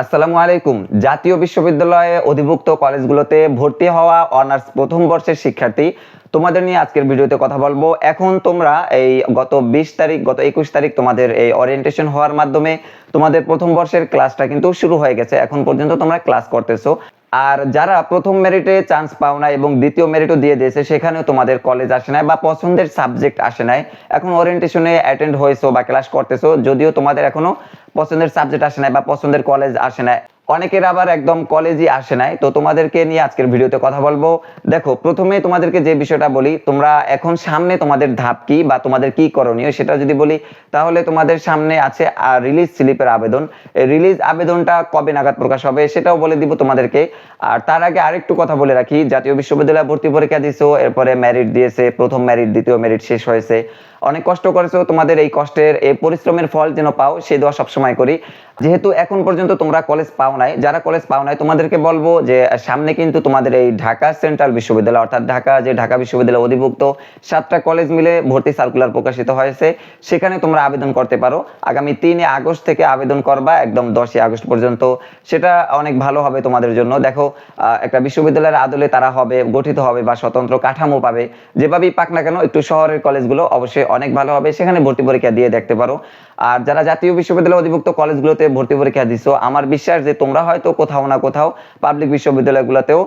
আসসালামু আলাইকুম। জাতীয় বিশ্ববিদ্যালয়ে অধিভুক্ত কলেজগুলোতে ভর্তি হওয়া অনার্স প্রথম বর্ষের শিক্ষার্থী। তোমাদের নিয়ে আজকের ভিডিওতে কথা বলব। এখন তোমরা এই গত বিশ তারিখ, গত একুশ তারিখ তোমাদের এই ওরিয়েন্টেশন হওয়ার মাধ্যমে তোমাদের প্রথম বর্ষের ক্লাসটা কিন্তু শুরু হয়ে গেছে। এখন পর্যন্ত তোমরা ক্লাস করতেছো। আর যারা প্রথম মেরিটে চান্স পাও না এবং দ্বিতীয় মেরিটও দিয়ে দিয়েছে, সেখানেও তোমাদের কলেজ আসে নাই বা পছন্দের সাবজেক্ট আসে নাই। এখন ওরিয়েন্টেশনে অ্যাটেন্ড হয়েছো বা ক্লাস করতেছো, যদিও তোমাদের এখনও পছন্দের সাবজেক্ট আসে নাই বা পছন্দের কলেজ আসে নাই। অনেকের আবার একদম কলেজই আসে নাই। তো তোমাদেরকে নিয়ে আজকের ভিডিওতে কথা বলব। দেখো, প্রথমে তোমাদেরকে যে বিষয়টা বলি, তোমরা এখন সামনে তোমাদের ধাপ কি বা তোমাদের কি করণীয় সেটা যদি বলি, তাহলে তোমাদের সামনে আছে রিলিজ স্লিপের আবেদন। রিলিজ আবেদনটা কবে নাগাদ প্রকাশ হবে সেটাও বলে দিব তোমাদেরকে। আর তার আগে আরেকটু কথা বলে রাখি, জাতীয় বিশ্ববিদ্যালয়ে ভর্তি পরীক্ষা দিছো এরপরে মেরিট দিয়েছে, প্রথম মেরিট দ্বিতীয় মেরিট শেষ হয়েছে। অনেক কষ্ট করেছ, তোমাদের এই কষ্টের, এই পরিশ্রমের ফল যেন পাও, সেই দোয়া সবসময় করি। যেহেতু এখন পর্যন্ত তোমরা কলেজ পাও নাই, যারা কলেজ পাও নাই, তোমাদেরকে বলব যে সামনে কিন্তু তোমাদের এই ঢাকা সেন্ট্রাল বিশ্ববিদ্যালয়, অর্থাৎ ঢাকা যে ঢাকা বিশ্ববিদ্যালয় অধিভুক্ত, সাতটা কলেজ মিলে ভর্তি সার্কুলার প্রকাশিত হয়েছে। সেখানে তোমরা আবেদন করতে পারো। আগামী তিনে আগস্ট থেকে আবেদন করবা, একদম দশই আগস্ট পর্যন্ত। সেটা অনেক ভালো হবে তোমাদের জন্য। দেখো একটা বিশ্ববিদ্যালয়ের আদলে তারা হবে, গঠিত হবে বা স্বতন্ত্র কাঠামো পাবে। যেভাবেই পাক না কেন, একটু শহরের কলেজগুলো অবশ্যই অনেক ভালো হবে, সেখানে ভর্তি পরীক্ষা দিয়ে দেখতে পারো। আর যারা জাতীয় বিশ্ববিদ্যালয় অধিভুক্ত কলেজগুলোতে ভর্তি পরীক্ষা দিছো, আমার বিশ্বাস যে তোমরা হয়তো কোথাও না কোথাও পাবলিক বিশ্ববিদ্যালয়গুলোতেও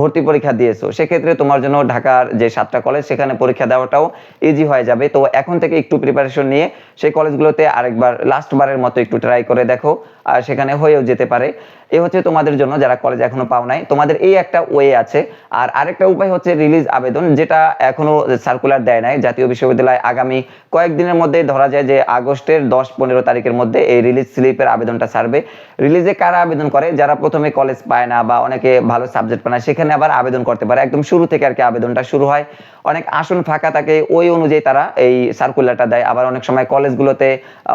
ভর্তি পরীক্ষা দিয়েছ। সেক্ষেত্রে তোমার জন্য ঢাকার যে সাতটা কলেজ সেখানে পরীক্ষা দেওয়াটাও ইজি হয়ে যাবে। তো এখন থেকে একটু প্রিপারেশন নিয়ে সেই কলেজগুলোতে আরেকবার লাস্ট বারের মতো একটু ট্রাই করে দেখো। সেখানে হয়েও যেতে পারে। এ হচ্ছে তোমাদের জন্য যারা কলেজ এখনও পাও নাই, তোমাদের এই একটা ওয়ে আছে। আর আরেকটা উপায় হচ্ছে রিলিজ আবেদন, যেটা এখনও সার্কুলার দেয় নাই। জাতীয় বিশ্ববিদ্যালয় আগামী কয়েকদিনের মধ্যে ধরা যায় যে আগস্টের দশ পনেরো তারিখের মধ্যে এই রিলিজ স্লিপের আবেদনটা ছাড়বে। রিলিজে কারা আবেদন করে? যারা প্রথমে কলেজ পায় না বা অনেকে ভালো সাবজেক্ট পায় না, সেখানে আবার আবেদন করতে পারে। একদম শুরু থেকে আর কি আবেদনটা শুরু হয়। অনেক আসন ফাঁকা থাকে, ওই অনুযায়ী তারা এই সার্কুলারটা দেয়। আবার অনেক সময় কলেজগুলোতে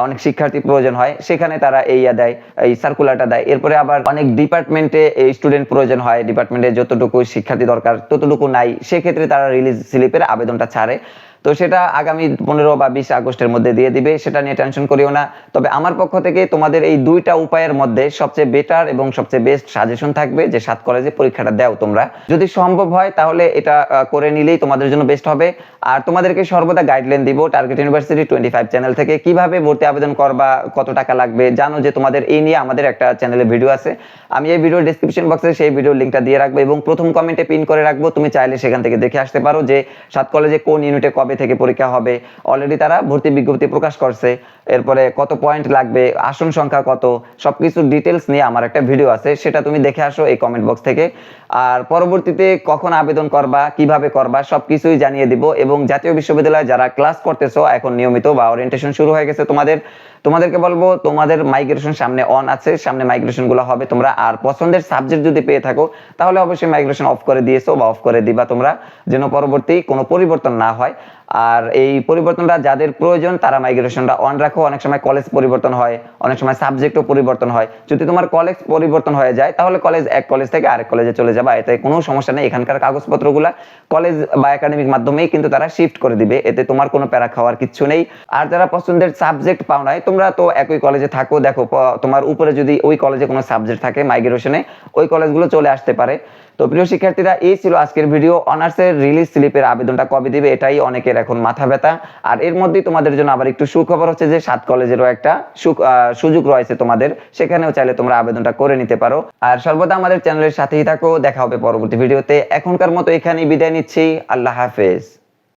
অনেক শিক্ষার্থী প্রয়োজন হয়, সেখানে তারা এই ইয়া দেয়। এই সার্কুলারটা দেয়। এরপরে আবার অনেক ডিপার্টমেন্টে স্টুডেন্ট প্রয়োজন হয়। ডিপার্টমেন্টে যতটুকু শিক্ষার্থী দরকার ততটুকু নাই। সেক্ষেত্রে তারা রিলিজ স্লিপের আবেদনটা ছাড়ে। তো সেটা আগামী পনেরো বা বিশ আগস্টের মধ্যে দিয়ে দিবে, সেটা নিয়ে টেনশন করিও না। তবে আমার পক্ষ থেকে তোমাদের এই দুইটা উপায়ের মধ্যে সবচেয়ে বেটার এবং সবচেয়ে বেস্ট সাজেশন থাকবে যে সাত কলেজে পরীক্ষাটা দাও তোমরা। যদি সম্ভব হয় তাহলে এটা করে নিলেই তোমাদের জন্য বেস্ট হবে। আর তোমাদেরকে সর্বদা গাইডলাইন দিব target university twenty five channel থেকে, কীভাবে ভর্তি আবেদন করবা, কত টাকা লাগবে, জানো যে তোমাদের এই নিয়ে আমাদের একটা চ্যানেলে ভিডিও আছে। আমি এই ভিডিও ডিসক্রিপশন বক্সে সেই ভিডিও লিঙ্কটা দিয়ে রাখব এবং প্রথম কমেন্টে পিন করে রাখব। তুমি চাইলে সেখান থেকে দেখে আসতে পারো যে সাত কলেজে কোন ইউনিটে কবে থেকে পরীক্ষা হবে? অলরেডি তারা ভর্তি বিজ্ঞপ্তি প্রকাশ করছে। এরপরে কত পয়েন্ট লাগবে? আসন সংখ্যা কত? সব কিছু ডিটেলস নিয়ে আমার একটা ভিডিও আছে, সেটা তুমি দেখে আসো এই কমেন্ট বক্স থেকে। আর পরবর্তীতে কখন আবেদন করবা, কীভাবে করবা সব কিছুই জানিয়ে দিব। এবং জাতীয় বিশ্ববিদ্যালয়ে যারা ক্লাস করতেছো, এখন নিয়মিত বা ওরিয়েন্টেশন শুরু হয়ে গেছে তোমাদের তোমাদেরকে বলব, তোমাদের মাইগ্রেশন সামনে অন আছে, সামনে মাইগ্রেশনগুলো হবে তোমরা। আর পছন্দের সাবজেক্ট যদি পেয়ে থাকো, তাহলে অবশ্যই মাইগ্রেশন অফ করে দিয়েছ বা অফ করে দিবা তোমরা, যেন পরবর্তী কোনো পরিবর্তন না হয়। আর এই পরিবর্তনটা যাদের প্রয়োজন, তারা মাইগ্রেশনটা অন রাখো। অনেক সময় কলেজ পরিবর্তন হয়, অনেক সময় সাবজেক্টও পরিবর্তন হয়। যদি তোমার কলেজ পরিবর্তন হয়ে যায়, তাহলে কলেজ এক কলেজ থেকে আরেক কলেজে চলে যাবা। এতে কোনো সমস্যা নেই। এখানকার কাগজপত্রগুলা কলেজ বা একাডেমিক মাধ্যমেই কিন্তু তারা শিফট করে দিবে। এতে তোমার কোনো প্যারা খাওয়ার কিচ্ছু নেই। আর যারা পছন্দের সাবজেক্ট পাও নাই, তোমরা তো একই কলেজে থাকো। দেখো তোমার উপরে যদি ওই কলেজে কোনো সাবজেক্ট থাকে মাইগ্রেশনে ওই কলেজগুলো চলে আসতে পারে। তো প্রিয় শিক্ষার্থীরা, এই ছিল আজকের ভিডিও অনার্সের রিলিজ স্লিপের আবেদনটা কবে দিবে, এটাই অনেকের এখন মাথা ব্যথা। আর এর মধ্যেই তোমাদের জন্য আবার একটু সুখবর হচ্ছে যে, সাত কলেজেরও একটা সুযোগ রয়েছে তোমাদের। সেখানেও চাইলে তোমরা আবেদনটা করে নিতে পারো। আর সর্বদা আমাদের চ্যানেলের সাথেই থাকো। দেখা হবে পরবর্তী ভিডিওতে এখনকার মতো এখানেই বিদায় নিচ্ছি। আল্লাহ হাফেজ।